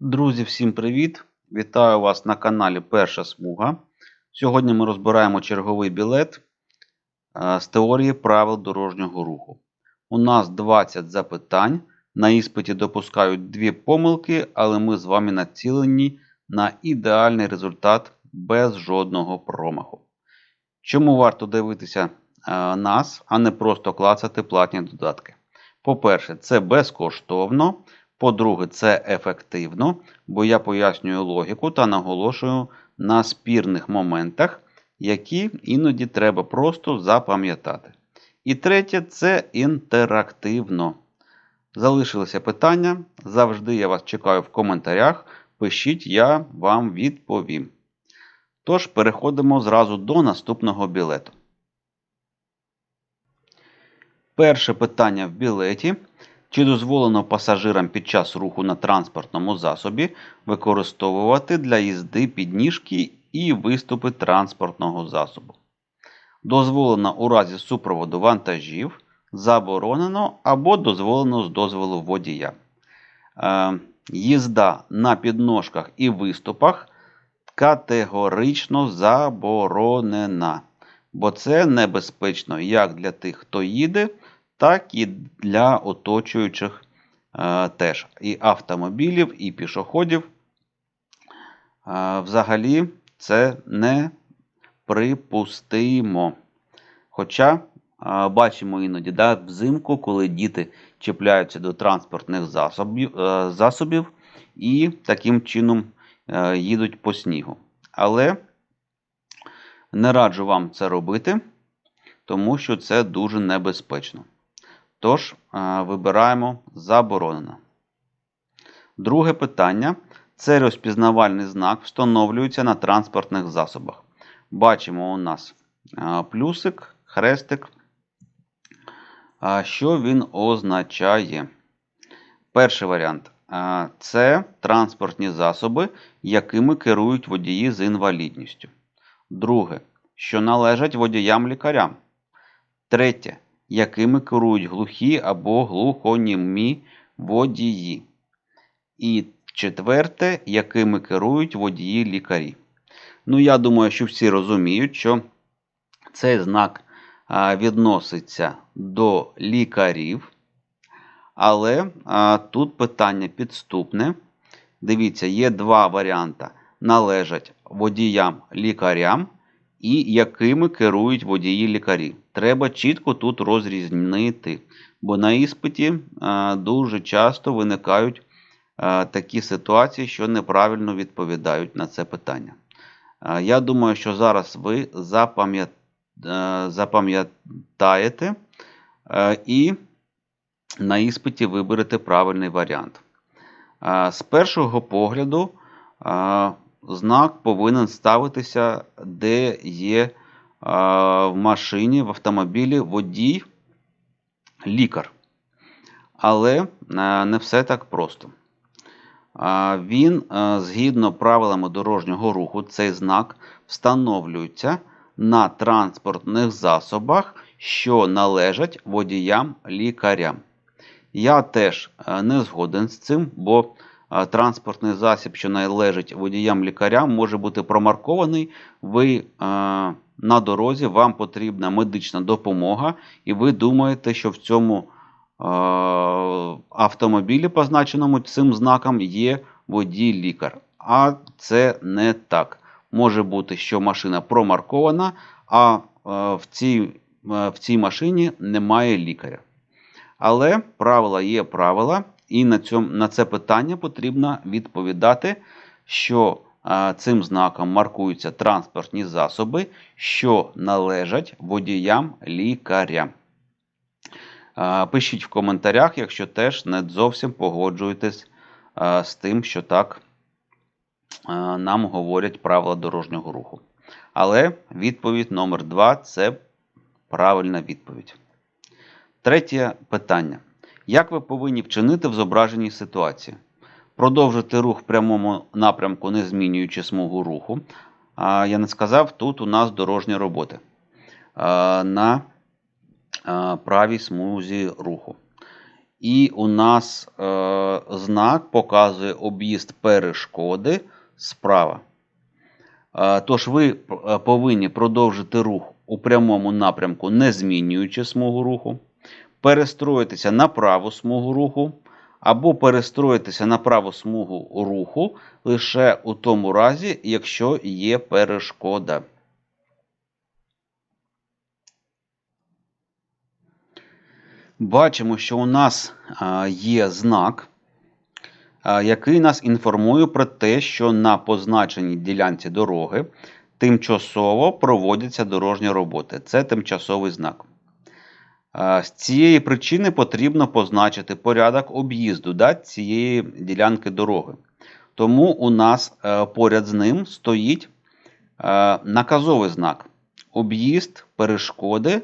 Друзі, всім привіт! Вітаю вас на каналі Перша Смуга. Сьогодні ми розбираємо черговий білет е, з теорії правил дорожнього руху. У нас 20 запитань. На іспиті допускають дві помилки, але ми з вами націлені на ідеальний результат без жодного промаху. Чому варто дивитися е, нас, а не просто клацати платні додатки? По-перше, це безкоштовно. По-друге, це ефективно, бо я пояснюю логіку та наголошую на спірних моментах, які іноді треба просто запам'ятати. І третє це інтерактивно. Залишилися питання. Завжди я вас чекаю в коментарях. Пишіть, я вам відповім. Тож, переходимо зразу до наступного білету. Перше питання в білеті. Чи дозволено пасажирам під час руху на транспортному засобі використовувати для їзди підніжки і виступи транспортного засобу? Дозволено у разі супроводу вантажів, заборонено або дозволено з дозволу водія. Е, їзда на підножках і виступах категорично заборонена, бо це небезпечно як для тих, хто їде так і для оточуючих е, теж і автомобілів, і пішоходів. Е, взагалі, це не припустимо. Хоча е, бачимо іноді да, взимку, коли діти чіпляються до транспортних засобів, е, засобів і таким чином е, їдуть по снігу. Але не раджу вам це робити, тому що це дуже небезпечно. Тож, е, вибираємо заборонено. Друге питання. Це розпізнавальний знак встановлюється на транспортних засобах. Бачимо у нас е, плюсик, хрестик. Що він означає? Перший варіант е, це транспортні засоби, якими керують водії з інвалідністю. Друге, що належать водіям-лікарям. Третє якими керують глухі або глухонімі водії. І четверте, якими керують водії-лікарі. Ну, я думаю, що всі розуміють, що цей знак відноситься до лікарів. Але а, тут питання підступне. Дивіться, є два варіанти: належать водіям-лікарям і якими керують водії-лікарі. Треба чітко тут розрізнити, бо на іспиті дуже часто виникають такі ситуації, що неправильно відповідають на це питання. Я думаю, що зараз ви запам'ятаєте і на іспиті виберете правильний варіант. З першого погляду. Знак повинен ставитися, де є в машині, в автомобілі водій, лікар. Але не все так просто. Він, згідно правилами дорожнього руху, цей знак встановлюється на транспортних засобах, що належать водіям-лікарям. Я теж не згоден з цим, бо транспортний засіб, що належить водіям-лікарям, може бути промаркований. Ви на дорозі, вам потрібна медична допомога, і ви думаєте, що в цьому автомобілі, позначеному цим знаком, є водій-лікар. А це не так. Може бути, що машина промаркована, а в цій, в цій машині немає лікаря. Але правила є правила. І на цьому, на це питання потрібно відповідати, що цим знаком маркуються транспортні засоби, що належать водіям-лікарям. Пишіть в коментарях, якщо теж не зовсім погоджуєтесь з тим, що так нам говорять правила дорожнього руху. Але відповідь номер 2 це правильна відповідь. Третє питання. Як ви повинні вчинити в зображеній ситуації? Продовжити рух в прямому напрямку, не змінюючи смугу руху. А, Я не сказав, тут у нас дорожні роботи на правій смузі руху. І у нас е, знак показує об'їзд перешкоди справа. Е, тож ви повинні продовжити рух у прямому напрямку, не змінюючи смугу руху, перестроїтися на праву смугу руху, або перестроїтися на праву смугу руху лише у тому разі, якщо є перешкода. Бачимо, що у нас є знак, який нас інформує про те, що на позначеній ділянці дороги тимчасово проводяться дорожні роботи. Це тимчасовий знак. А, З цієї причини потрібно позначити порядок об'їзду да, цієї ділянки дороги. Тому у нас е, поряд з ним стоїть е, наказовий знак. Об'їзд перешкоди,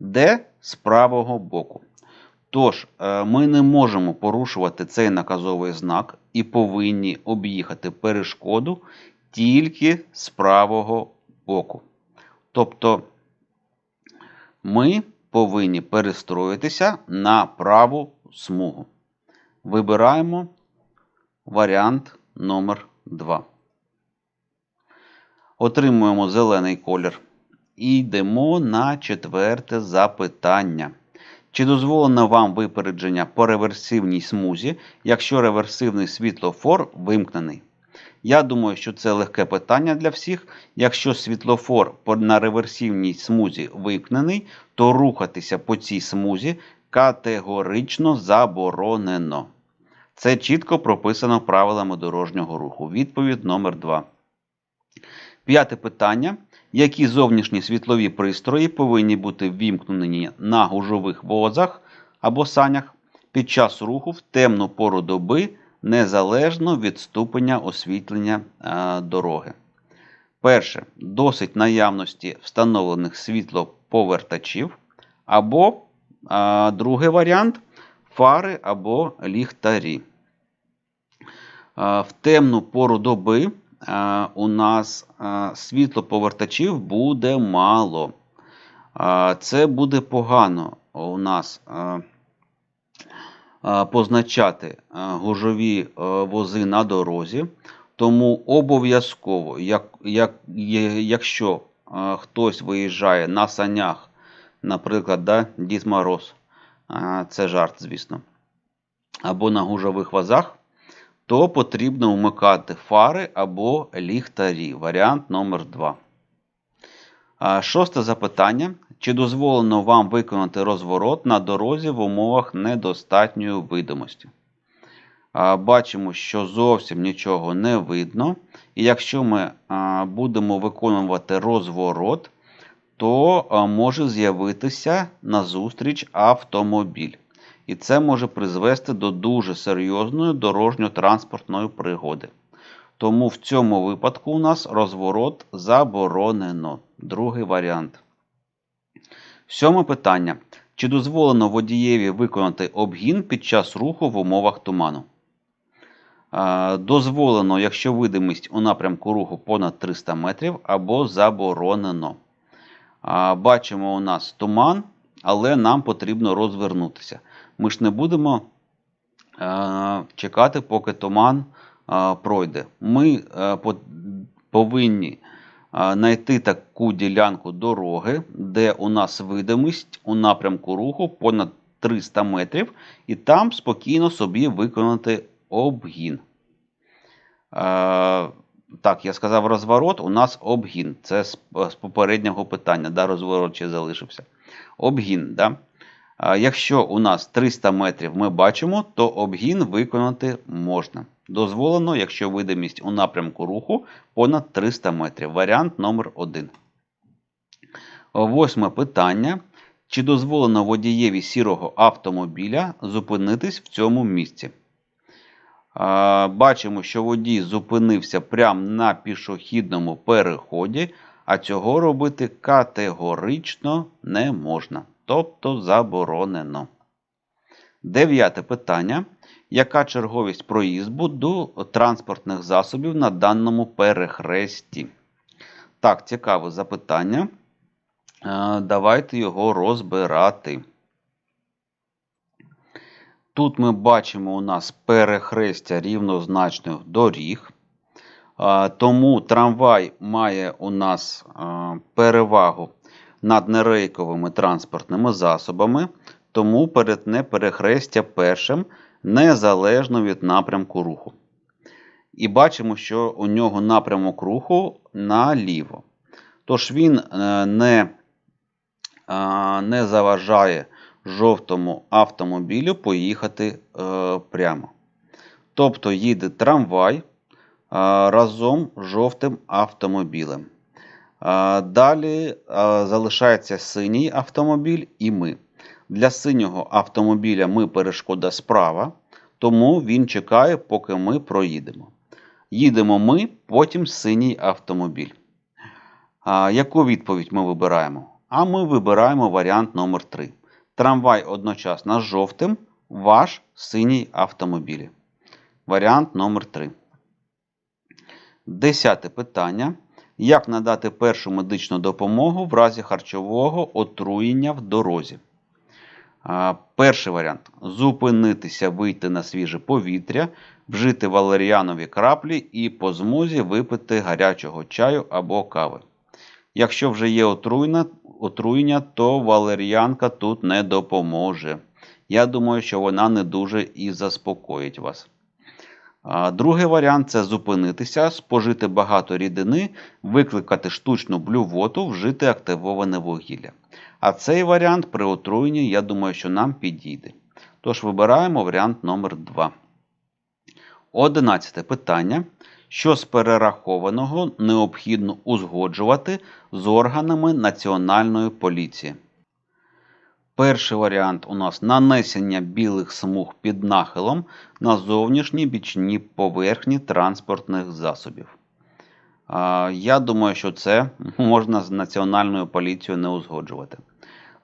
де з правого боку. Тож, е, ми не можемо порушувати цей наказовий знак і повинні об'їхати перешкоду тільки з правого боку. Тобто ми повинні перестроїтися на праву смугу. Вибираємо варіант номер 2. Отримуємо зелений колір. І йдемо на четверте запитання. Чи дозволено вам випередження по реверсивній смузі, якщо реверсивний світлофор вимкнений? Я думаю, що це легке питання для всіх. Якщо світлофор на реверсивній смузі вимкнений, то рухатися по цій смузі категорично заборонено. Це чітко прописано правилами дорожнього руху. Відповідь номер 2. П'яте питання. Які зовнішні світлові пристрої повинні бути ввімкнені на гужових возах або санях під час руху в темну пору доби незалежно від ступеня освітлення е, дороги? Перше. Досить наявності встановлених світлоповертачів. Або е, другий варіант фари або ліхтарі. Е, В темну пору доби е, у нас е, світлоповертачів буде мало. Е, Це буде погано у нас е, позначати е, гужові е, вози на дорозі. Тому обов'язково, як, як, якщо е, хтось виїжджає на санях, наприклад, да, Дід Мороз, е, це жарт, звісно, або на гужових вазах, то потрібно вмикати фари або ліхтарі. Варіант номер 2. Шосте запитання. Чи дозволено вам виконати розворот на дорозі в умовах недостатньої видимості? Бачимо, що зовсім нічого не видно. І якщо ми будемо виконувати розворот, то може з'явитися назустріч автомобіль. І це може призвести до дуже серйозної дорожньо-транспортної пригоди. Тому в цьому випадку у нас розворот заборонено. Другий варіант. Сьоме питання. Чи дозволено водієві виконати обгін під час руху в умовах туману? Дозволено, якщо видимість у напрямку руху понад 300 метрів, або заборонено. Бачимо у нас туман, але нам потрібно розвернутися. Ми ж не будемо чекати, поки туман пройде. Ми повинні знайти таку ділянку дороги, де у нас видимість у напрямку руху понад 300 метрів, і там спокійно собі виконати обгін. Так, я сказав розворот, у нас обгін. Це з, попереднього питання, да, розворот ще залишився. Обгін, да. Якщо у нас 300 метрів ми бачимо, то обгін виконати можна. Дозволено, якщо видимість у напрямку руху понад 300 метрів. Варіант номер 1. Восьме питання. Чи дозволено водієві сірого автомобіля зупинитись в цьому місці? Бачимо, що водій зупинився прямо на пішохідному переході, а цього робити категорично не можна, тобто заборонено. Дев'яте питання. Яка черговість проїзду до транспортних засобів на даному перехресті? Так, цікаве запитання. Е, Давайте його розбирати. Тут ми бачимо у нас перехрестя рівнозначних доріг. Тому трамвай має у нас перевагу над нерейковими транспортними засобами, тому перетне перехрестя першим незалежно від напрямку руху. І бачимо, що у нього напрямок руху наліво. Тож він е, не, не заважає жовтому автомобілю поїхати е, прямо. Тобто їде трамвай е, разом з жовтим автомобілем. Далі залишається синій автомобіль і ми. Для синього автомобіля ми перешкода справа, тому він чекає, поки ми проїдемо. Їдемо ми, потім синій автомобіль. А, яку відповідь ми вибираємо? А ми вибираємо варіант номер 3. Трамвай одночасно з жовтим, ваш синій автомобіль. Варіант номер 3. Десяте питання. Як надати першу медичну допомогу в разі харчового отруєння в дорозі? Перший варіант зупинитися, вийти на свіже повітря, вжити валеріанові краплі і по змозі випити гарячого чаю або кави. Якщо вже є отруєння, отруєння, то валеріанка тут не допоможе. Я думаю, що вона не дуже і заспокоїть вас. Другий варіант це зупинитися, спожити багато рідини, викликати штучну блювоту, вжити активоване вугілля. А цей варіант при отруєнні, я думаю, що нам підійде. Тож вибираємо варіант номер 2. Одинадцяте питання. Що з перерахованого необхідно узгоджувати з органами Національної поліції? Перший варіант у нас нанесення білих смуг під нахилом на зовнішні бічні поверхні транспортних засобів. Я думаю, що це можна з Національною поліцією не узгоджувати.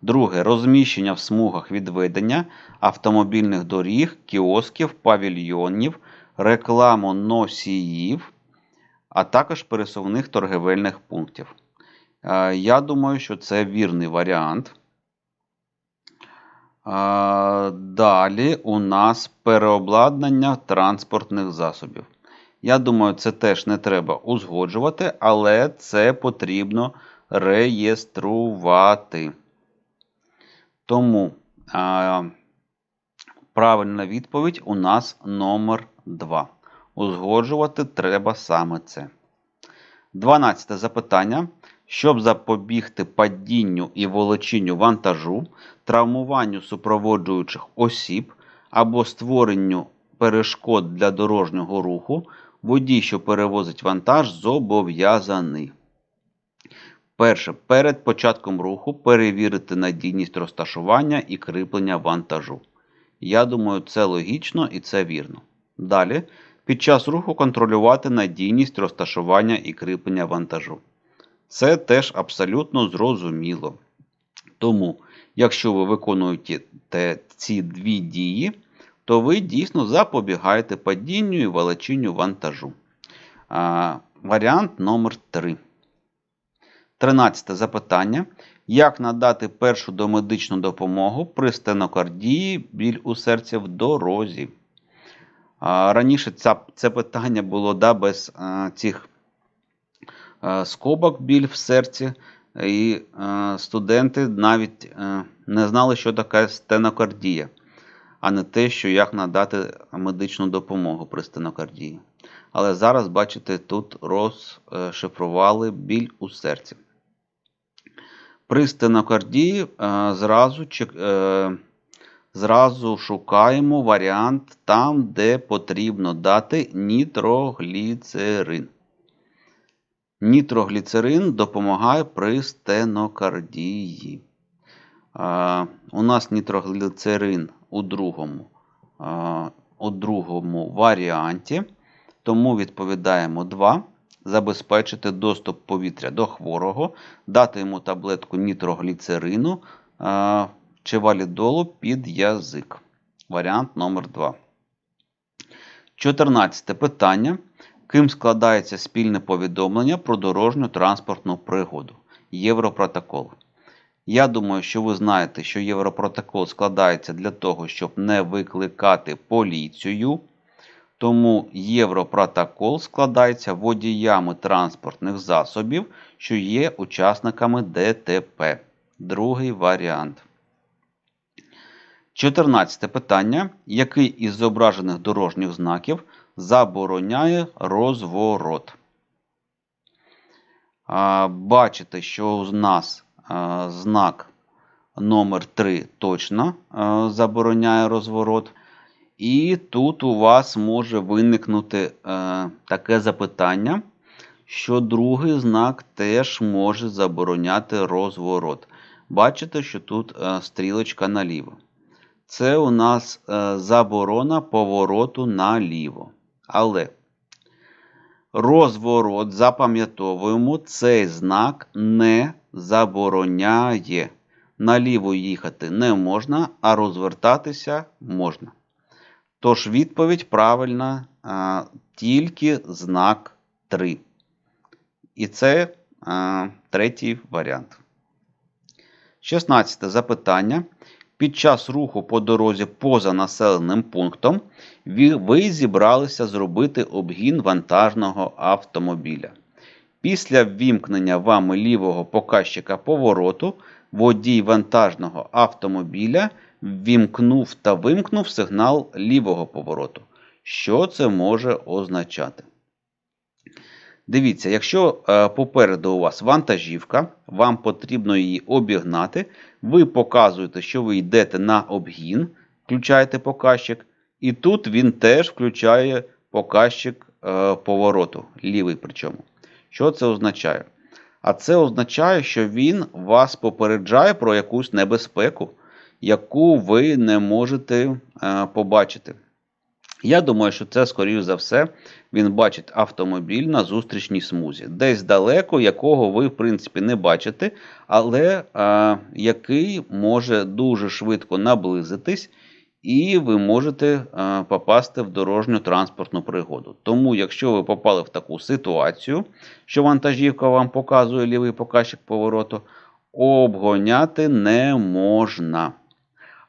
Друге розміщення в смугах відведення автомобільних доріг, кіосків, павільйонів, рекламу носіїв, а також пересувних торгівельних пунктів. Я думаю, що це вірний варіант. Далі у нас переобладнання транспортних засобів. Я думаю, це теж не треба узгоджувати, але це потрібно реєструвати. Тому а, правильна відповідь у нас номер 2. Узгоджувати треба саме це. 12 запитання. Щоб запобігти падінню і волочінню вантажу, травмуванню супроводжуючих осіб або створенню перешкод для дорожнього руху, водій, що перевозить вантаж, зобов'язаний. Перше. Перед початком руху перевірити надійність розташування і кріплення вантажу. Я думаю, це логічно і це вірно. Далі. Під час руху контролювати надійність розташування і кріплення вантажу. Це теж абсолютно зрозуміло. Тому, якщо ви виконуєте ці дві дії, то ви дійсно запобігаєте падінню і волочінню вантажу. А, Варіант номер 3. Тринадцяте запитання. Як надати першу домедичну допомогу при стенокардії біль у серці в дорозі? А, Раніше ця, це питання було да, без а, цих а, скобок біль в серці, і а, студенти навіть а, не знали, що таке стенокардія, а не те, що як надати медичну допомогу при стенокардії. Але зараз, бачите, тут розшифрували біль у серці. При стенокардії е, зразу, е, зразу шукаємо варіант там, де потрібно дати нітрогліцерин. Нітрогліцерин допомагає при стенокардії. Е, у нас нітрогліцерин у другому, у другому варіанті, тому відповідаємо 2 забезпечити доступ повітря до хворого, дати йому таблетку нітрогліцерину чи валідолу під язик. Варіант номер 2. 14 питання. Ким складається спільне повідомлення про дорожню транспортну пригоду? Європротокол. Я думаю, що ви знаєте, що Європротокол складається для того, щоб не викликати поліцію. Тому Європротокол складається водіями транспортних засобів, що є учасниками ДТП. Другий варіант. 14 питання. Який із зображених дорожніх знаків забороняє розворот? Бачите, що у нас знак номер 3 точно забороняє розворот. І тут у вас може виникнути таке запитання, що другий знак теж може забороняти розворот. Бачите, що тут стрілочка наліво. Це у нас заборона повороту наліво. Але розворот, запам'ятовуємо, цей знак не забороняє. Наліво їхати не можна, а розвертатися можна. Тож відповідь правильна а, тільки знак 3. І це а, третій варіант. 16 запитання. Під час руху по дорозі поза населеним пунктом ви зібралися зробити обгін вантажного автомобіля. Після ввімкнення вами лівого показчика повороту водій вантажного автомобіля ввімкнув та вимкнув сигнал лівого повороту. Що це може означати? Дивіться, якщо е, попереду у вас вантажівка, вам потрібно її обігнати, ви показуєте, що ви йдете на обгін, включаєте показчик, і тут він теж включає показчик е, повороту, лівий причому. Що це означає? А це означає, що він вас попереджає про якусь небезпеку, яку ви не можете е, побачити. Я думаю, що це, скоріш за все, він бачить автомобіль на зустрічній смузі. Десь далеко, якого ви, в принципі, не бачите, але а, який може дуже швидко наблизитись, і ви можете попасти в дорожню транспортну пригоду. Тому, якщо ви попали в таку ситуацію, що вантажівка вам показує лівий показчик повороту, обгоняти не можна.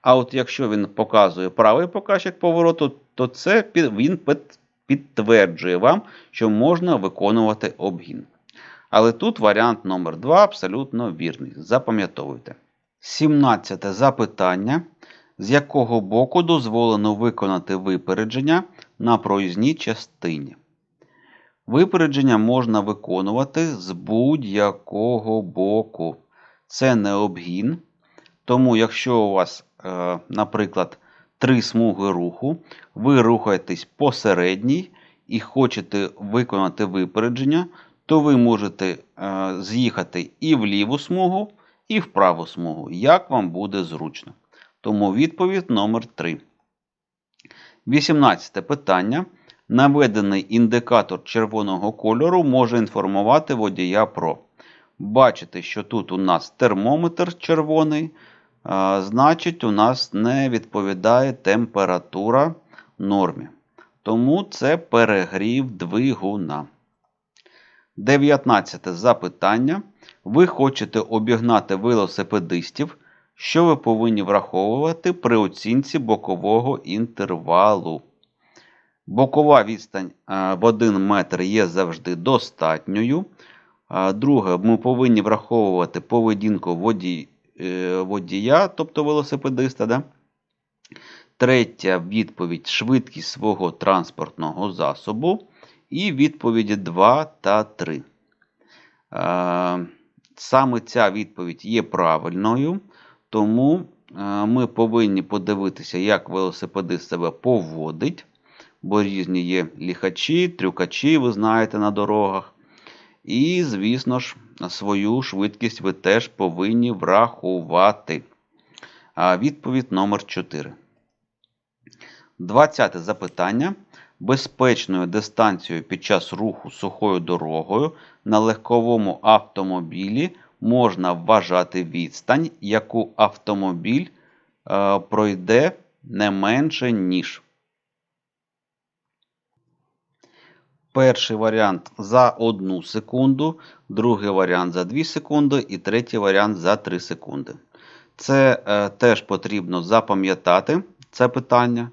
А от якщо він показує правий показчик повороту, то це він підтверджує вам, що можна виконувати обгін. Але тут варіант номер 2 абсолютно вірний. Запам'ятовуйте. 17 запитання. З якого боку дозволено виконати випередження на проїзній частині? Випередження можна виконувати з будь-якого боку. Це не обгін. Тому, якщо у вас, е, наприклад, три смуги руху, ви рухаєтесь посередній і хочете виконати випередження, то ви можете е, з'їхати і в ліву смугу, і в праву смугу, як вам буде зручно. Тому відповідь номер 3. 18 питання. Наведений індикатор червоного кольору може інформувати водія про. Бачите, що тут у нас термометр червоний значить, у нас не відповідає температура нормі. Тому це перегрів двигуна. 19 запитання. Ви хочете обігнати велосипедистів, що ви повинні враховувати при оцінці бокового інтервалу. Бокова відстань в 1 метр є завжди достатньою. Друге, ми повинні враховувати поведінку водій, Е, водія, тобто велосипедиста. Да? Третя відповідь швидкість свого транспортного засобу. І відповіді 2 та 3. Е, саме ця відповідь є правильною, тому е, ми повинні подивитися, як велосипедист себе поводить. Бо різні є ліхачі, трюкачі, ви знаєте, на дорогах. І, звісно ж, свою швидкість ви теж повинні врахувати. Відповідь номер 4. 20 запитання. Безпечною дистанцією під час руху сухою дорогою на легковому автомобілі можна вважати відстань, яку автомобіль е, пройде не менше, ніж Перший варіант за 1 секунду, другий варіант за 2 секунди і третій варіант за 3 секунди. Це е, теж потрібно запам'ятати це питання.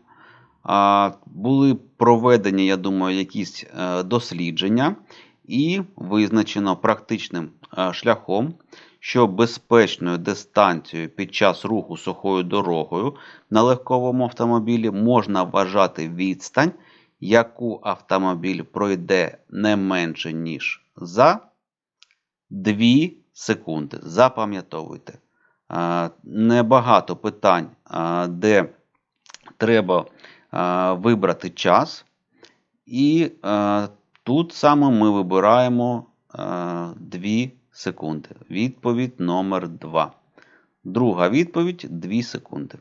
А, були проведені, я думаю, якісь е, дослідження, і визначено практичним е, шляхом, що безпечною дистанцією під час руху сухою дорогою на легковому автомобілі можна вважати відстань, яку автомобіль пройде не менше, ніж за 2 секунди. Запам'ятовуйте. Е, Небагато питань, е, де треба е, вибрати час. І е, тут саме ми вибираємо е, 2 секунди. Відповідь номер 2. Друга відповідь 2 секунди.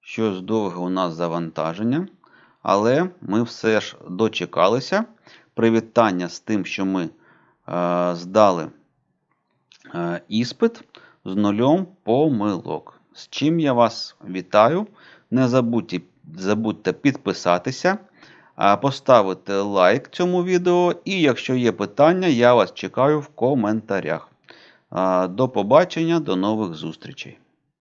Щось довге у нас завантаження, але ми все ж дочекалися. Привітання з тим, що ми е, здали е, іспит з нульом помилок. З чим я вас вітаю. Не забудьте, забудьте підписатися, поставити лайк цьому відео. І якщо є питання, я вас чекаю в коментарях. До побачення, до нових зустрічей.